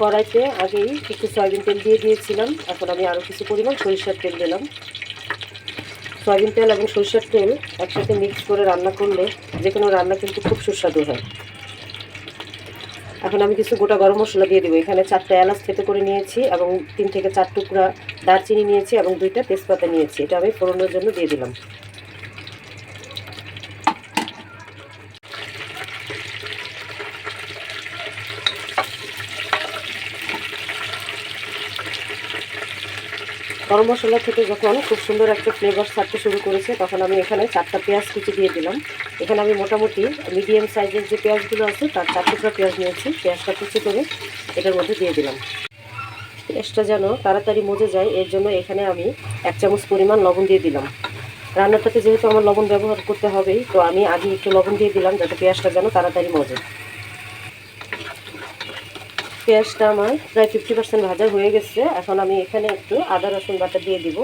কড়াইতে আগেই একটু সয়াবিন তেল দিয়ে দিয়েছিলাম। এখন আমি আরও কিছু পরিমাণ সরিষার তেল দিলাম। সয়াবিন তেল এবং সরিষার তেল একসাথে মিক্স করে রান্না করলে যে কোনো রান্না কিন্তু খুব সুস্বাদু হয়। এখন আমি কিছু গোটা গরম মশলা দিয়ে দেবো। এখানে চারটা এলাচ থেতে করে নিয়েছি এবং তিন থেকে চার টুকরা দারচিনি নিয়েছি এবং দুইটা তেজপাতা নিয়েছি। এটা আমি ফোড়নের জন্য দিয়ে দিলাম। গরম মশলা থেকে যখন খুব সুন্দর একটা ফ্লেভার ছাড়তে শুরু করেছে, তখন আমি এখানে চারটা পেঁয়াজ কুচি দিয়ে দিলাম। এখানে আমি মোটামুটি মিডিয়াম সাইজের যে পেঁয়াজগুলো আছে, তার চার টুকরা পেঁয়াজ নিয়েছি। পেঁয়াজটা কুচি করে এটার মধ্যে দিয়ে দিলাম। পেঁয়াজটা যেন তাড়াতাড়ি মজে যায়, এর জন্য এখানে আমি এক চামচ পরিমাণ লবণ দিয়ে দিলাম। রান্নাটাতে যেহেতু আমার লবণ ব্যবহার করতে হবেই তো আমি আগে একটু লবণ দিয়ে দিলাম যাতে পেঁয়াজটা যেন তাড়াতাড়ি মজে। পেঁয়াজটা আমার প্রায় ফিফটি পার্সেন্ট ভাজা হয়ে গেছে। এখন আমি এখানে একটু আদা, রসুন বাটা দিয়ে দিব।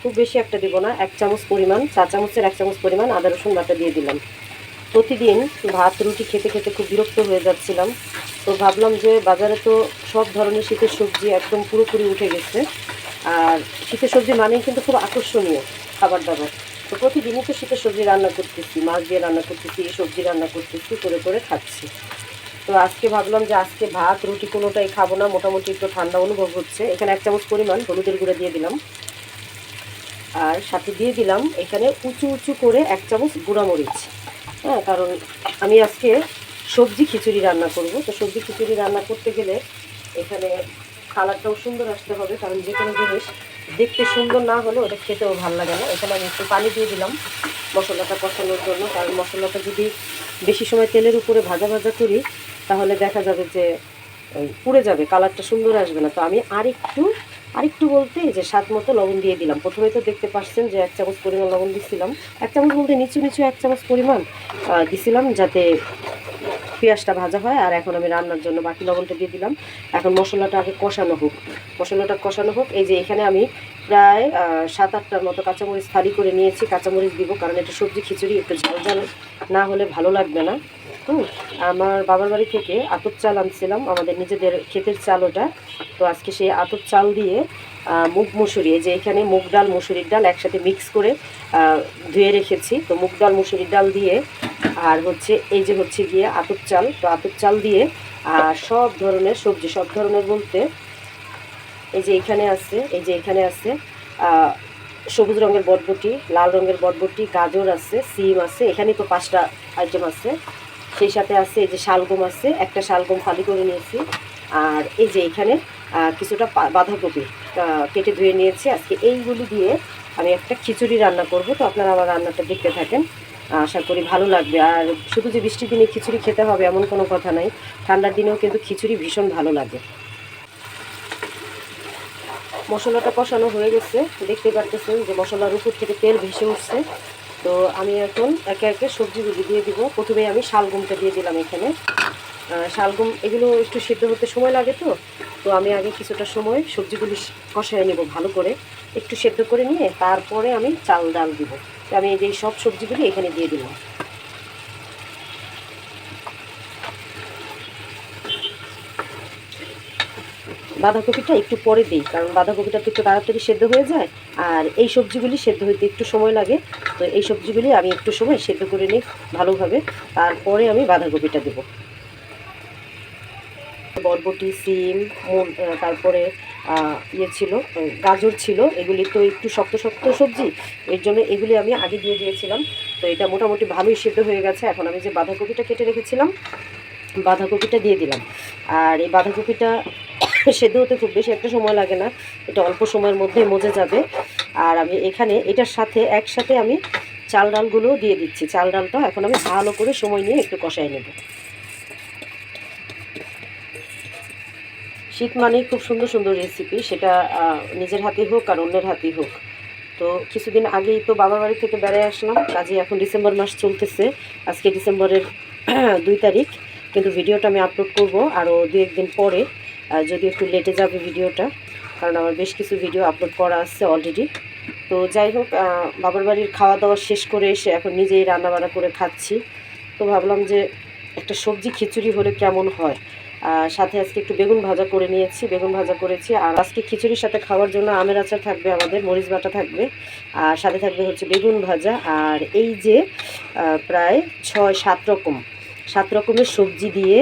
খুব বেশি একটা দিব না, এক চামচ পরিমাণ চা চামচের এক চামচ পরিমাণ আদা, রসুন বাটা দিয়ে দিলাম। প্রতিদিন ভাত, রুটি খেতে খেতে খুব বিরক্ত হয়ে যাচ্ছিলাম। তো ভাবলাম যে বাজারে তো সব ধরনের শীতের সবজি একদম পুরোপুরি উঠে গেছে। আর শীতের সবজি মানেই কিন্তু খুব আকর্ষণীয় খাবার দাবার তো প্রতিদিনই তো শীতের সবজি রান্না করতেছি, মাছ দিয়ে রান্না করতেছি সবজি রান্না করতেছি, করে করে খাচ্ছি। তো আজকে ভাবলাম যে আজকে ভাত, রুটি কোনোটাই খাব না, মোটামুটি একটু ঠান্ডা অনুভব হচ্ছে। এখানে এক চামচ পরিমাণ হলুদের গুঁড়া দিয়ে দিলাম। আর সাথে দিয়ে দিলাম এখানে উঁচু উঁচু করে এক চামচ গুঁড়া মরিচ হ্যাঁ কারণ আমি আজকে সবজি খিচুড়ি রান্না করব। তো সবজি খিচুড়ি রান্না করতে গেলে এখানে কালারটাও সুন্দর আসতে হবে, কারণ যে কোনো জিনিস দেখতে সুন্দর না হলে ওটা খেতেও ভালো লাগে না। এখানে আমি একটু পানি দিয়ে দিলাম মশলাটা কষানোর জন্য। কারণ মশলাটা যদি বেশি সময় তেলের উপরে ভাজা ভাজা করি তাহলে দেখা যাবে যে পুড়ে যাবে, কালারটা সুন্দর আসবে না। তো আমি আরেকটু আরেকটু বলতে যে স্বাদ মতো লবণ দিয়ে দিলাম। প্রথমে তো দেখতে পাচ্ছেন যে এক চামচ পরিমাণ লবণ দিছিলাম। এক চামচ বলতে নিচু নিচু এক চামচ পরিমাণ দিছিলাম যাতে পেঁয়াজটা ভাজা হয়। আর এখন আমি রান্নার জন্য বাকি লবণটা দিয়ে দিলাম। এখন মশলাটা আগে কষানো হোক। মশলাটা কষানো হোক। এই যে এখানে আমি প্রায় সাত আটটার মতো কাঁচামরিচ থালি করে নিয়েছি। কাঁচামরিচ দিব, কারণ এটা সবজি খিচুড়ি, একটু ঝাল ঝাল না হলে ভালো লাগবে না। আমার বাবার বাড়ি থেকে আতপ চাল আনছিলাম, আমাদের নিজেদের ক্ষেতের চাল ওটা। তো আজকে সেই আতপ চাল দিয়ে মুগ মুসুরি যে এখানে মুগ ডাল, মুসুরির ডাল একসাথে মিক্স করে ধুয়ে রেখেছি। তো মুগ ডাল, মুসুরির ডাল দিয়ে, আর হচ্ছে এই যে হচ্ছে গিয়ে আতপ চাল, তো আতপ চাল দিয়ে আর সব ধরনের সবজি, সব ধরনের বলতে, এই যে এখানে আছে, এই যে এখানে আছে সবুজ রঙের বটবটি, লাল রঙের বটবটি, গাজর আছে, সিম আছে এখানে তো পাঁচটা আইটেম আছে। সেই সাথে আছে এই যে শালগম আছে, একটা শালগম ফালি করে নিয়েছি। আর এই যে এখানে কিছুটা বাঁধাকপি কেটে ধুয়ে নিয়েছি। আজকে এইগুলি দিয়ে আমি একটা খিচুড়ি রান্না করব। তো আপনারা আমার রান্নাটা দেখতে থাকেন। আশা করি ভালো লাগবে। আর শুধু যে বৃষ্টির দিনে খিচুড়ি খেতে হবে এমন কোনো কথা নাই। ঠান্ডার দিনেও কিন্তু খিচুড়ি ভীষণ ভালো লাগে। মশলাটা কষানো হয়ে গেছে। দেখতে পারতেছেন যে মশলার উপর থেকে তেল ভেসে উঠছে। তো আমি এখন একে একে সবজিগুলি দিয়ে দিব। প্রথমে আমি শালগুমটা দিয়ে দিলাম এখানে। শালগুম, এগুলো একটু সিদ্ধ হতে সময় লাগে তো। তো আমি আগে কিছুটা সময় সবজিগুলি কষায় নেব ভালো করে। একটু সেদ্ধ করে নিয়ে তারপরে আমি চাল ডাল দিব। তো আমি এই সব সবজিগুলি এখানে দিয়ে দিলাম। বাঁধাকপিটা একটু পরে দিই, কারণ বাঁধাকপিটা তো একটু তাড়াতাড়ি সেদ্ধ হয়ে যায়, আর এই সবজিগুলি সেদ্ধ হইতে একটু সময় লাগে। তো এই সবজিগুলি আমি একটু সময় সেদ্ধ করে নিই ভালোভাবে, তারপরে আমি বাঁধাকপিটা দেব। বরবটি, সিম তারপরে ইয়ে ছিল গাজর ছিল, এগুলি তো একটু শক্ত শক্ত সবজি, এর জন্য এগুলি আমি আগে দিয়ে দিয়েছিলাম। তো এটা মোটামুটি ভালোই সেদ্ধ হয়ে গেছে, এখন আমি যে বাঁধাকপিটা কেটে রেখেছিলাম, বাঁধাকপিটা দিয়ে দিলাম। আর এই বাঁধাকপিটা সেদ্ধ হতে খুব বেশি একটা সময় লাগে না। এটা অল্প সময়ের মধ্যেই মজে যাবে। আর আমি এখানে এটার সাথে একসাথে আমি চাল ডালগুলোও দিয়ে দিচ্ছি। চাল ডালটা এখন আমি ভালো করে সময় নিয়ে একটু কষাই নেব। শীত মানেই খুব সুন্দর সুন্দর রেসিপি সেটা নিজের হাতেই হোক আর অন্যের হাতেই হোক। তো কিছুদিন আগেই তো বাবার বাড়ি থেকে বেড়ায় আসলাম। কাজে এখন ডিসেম্বর মাস চলতেছে। আজকে ডিসেম্বরের দুই তারিখ। কিন্তু ভিডিওটা আমি আপলোড করব। আরও দু একদিন পরে যদি একটু লেটে যাবে ভিডিওটা, কারণ আমার বেশ কিছু ভিডিও আপলোড করা আছে অলরেডি তো যাই হোক বাবার বাড়ির খাওয়া দাওয়া শেষ করে এসে এখন নিজেই রান্না বান্না করে খাচ্ছি। তো ভাবলাম যে একটা সবজি খিচুড়ি হলে কেমন হয়? সাথে আজকে একটু বেগুন ভাজা করে নিয়েছি, বেগুন ভাজা করেছি। আর আজকে খিচুড়ির সাথে খাওয়ার জন্য আমের আচার থাকবে আমাদের, মরিচ বাটা থাকবে। আর সাথে থাকবে হচ্ছে বেগুন ভাজা। আর এই যে প্রায় ছয় সাত রকম, সাত রকমের সবজি দিয়ে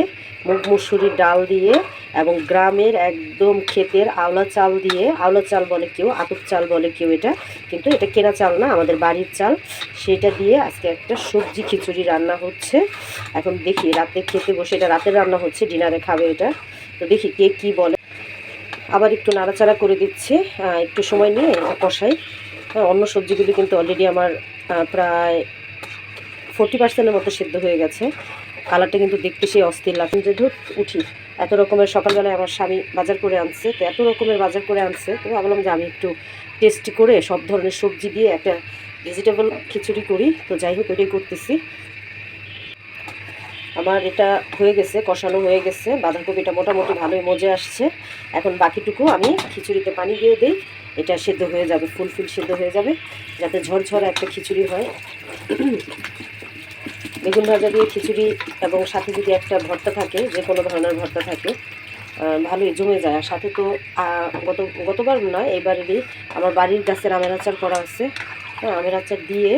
মুসুরির ডাল দিয়ে এবং গ্রামের একদম ক্ষেতের আওলা চাল দিয়ে, আওলা চাল বলে কেউ, আতপ চাল বলে কেউ এটা, কিন্তু এটা কেনা চাল না, আমাদের বাড়ির চাল। সেটা দিয়ে আজকে একটা সবজি খিচুড়ি রান্না হচ্ছে। এখন দেখি রাতে খেতে বসে, এটা রাতের রান্না হচ্ছে, ডিনারে খাবে এটা। তো দেখি কে কি বলে। আবার একটু নাড়াচাড়া করে দিচ্ছে একটু সময় নিয়ে কষাই। হ্যাঁ অন্য সবজিগুলি কিন্তু অলরেডি আমার প্রায় ফোর্টি পার্সেন্টের মতো সিদ্ধ হয়ে গেছে। কালারটা কিন্তু দেখতে সেই অস্থির লাগছে। যে ধূপ উঠি। এত রকমের সকালবেলায় আমার স্বামী বাজার করে আনছে, তো এত রকমের বাজার করে আনছে, তো ভাবলাম যে আমি একটু টেস্ট করে সব ধরনের সবজি দিয়ে একটা ভেজিটেবল খিচুড়ি করি। তো যাই হোক ওইটাই করতেছি। আমার এটা হয়ে গেছে, কষানো হয়ে গেছে। বাঁধাকপিটা মোটামুটি ভালোই মজে আসছে। এখন বাকিটুকু আমি খিচুড়িতে পানি দিয়ে দিই। এটা সেদ্ধ হয়ে যাবে, ফুলফিল সেদ্ধ হয়ে যাবে, যাতে ঝরঝরে একটা খিচুড়ি হয়। বেগুন ভাজা দিয়ে খিচুড়ি এবং সাথে যদি একটা ভর্তা থাকে, যে কোনো ধরনের ভর্তা থাকে ভালোই জমে যায়। আর সাথে তো গত, গতবার নয় এবারেরই আমার বাড়ির গাছের আমের আচার করা আছে। হ্যাঁ আমের আচার দিয়ে,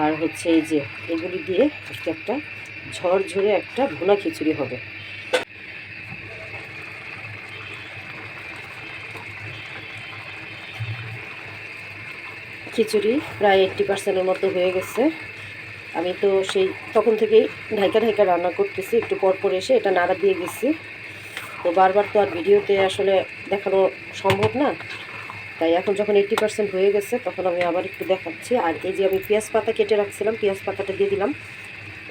আর হচ্ছে এই যে, এগুলি দিয়ে আজকে একটা ঝরঝরে একটা ভুনা খিচুড়ি হবে। খিচুড়ি প্রায় এইট্টি পার্সেন্টের মতো হয়ে গেছে। আমি তো সেই তখন থেকেই ঢাইকা ঢাইকা রান্না করতেছি, একটু পর পর এসে এটা নাড়া দিয়ে গেছি। তো বারবার তো আর ভিডিওতে আসলে দেখানো সম্ভব না। তাই এখন যখন এইট্টি পার্সেন্ট হয়ে গেছে, তখন আমি আবার একটু দেখাচ্ছি। আর এই যে আমি পেঁয়াজ পাতা কেটে রাখছিলাম, পেঁয়াজ পাতাটা দিয়ে দিলাম।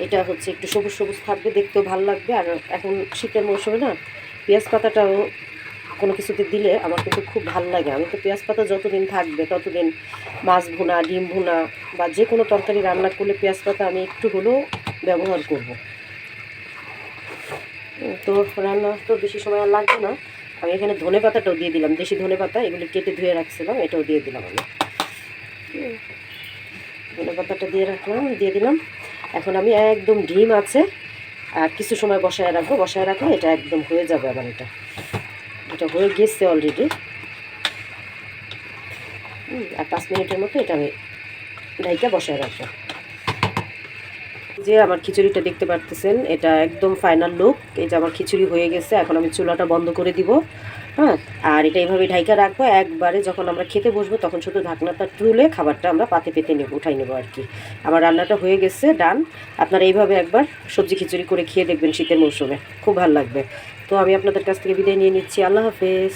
এটা হচ্ছে একটু সবুজ সবুজ থাকবে, দেখতেও ভালো লাগবে। আর এখন শীতের মৌসুমে না, পেঁয়াজ পাতাটাও কোনো কিছুতে দিলে আমার কিন্তু খুব ভালো লাগে। আমি তো পেঁয়াজ পাতা যতদিন থাকবে, ততদিন মাছ ভুনা, ডিম ভুনা বা যে কোনো তরকারি রান্না করলে পেঁয়াজ পাতা আমি একটু হলেও ব্যবহার করব। তো রান্না তো বেশি সময় আর লাগবে না। আমি এখানে ধনে পাতাটাও দিয়ে দিলাম, দেশি ধনে পাতা, এগুলি কেটে ধুয়ে রাখছিলাম, এটাও দিয়ে দিলাম আমি। ধনে পাতাটা দিয়ে রাখলাম, দিয়ে দিলাম। এখন আমি একদম ডিম আছে, আর কিছু সময় বসায় রাখব, বসায় রাখলে এটা একদম হয়ে যাবে আবার এটা। এটা হয়ে গেছে অলরেডি আর পাঁচ মিনিটের মতো এটা আমি ঢাইকা বসায় রাখব। যে আমার খিচুড়িটা দেখতে পারতেছেন, এটা একদম ফাইনাল লুক এই যে আমার খিচুড়ি হয়ে গেছে, এখন আমি চুলাটা বন্ধ করে দিব। হ্যাঁ আর এটা এইভাবে ঢাইকা রাখব। একবারে যখন আমরা খেতে বসবো, তখন শুধু ঢাকনাটা তুলে খাবারটা আমরা পাতে পেতে নেব, উঠাই নেব আর কি। আমার রান্নাটা হয়ে গেছে ডান আপনারা এইভাবে একবার সবজি খিচুড়ি করে খেয়ে দেখবেন শীতের মৌসুমে। খুব ভালো লাগবে। তো আমি আপনাদের কাছ থেকে বিদায় নিয়ে নিচ্ছি। আল্লাহ হাফেজ।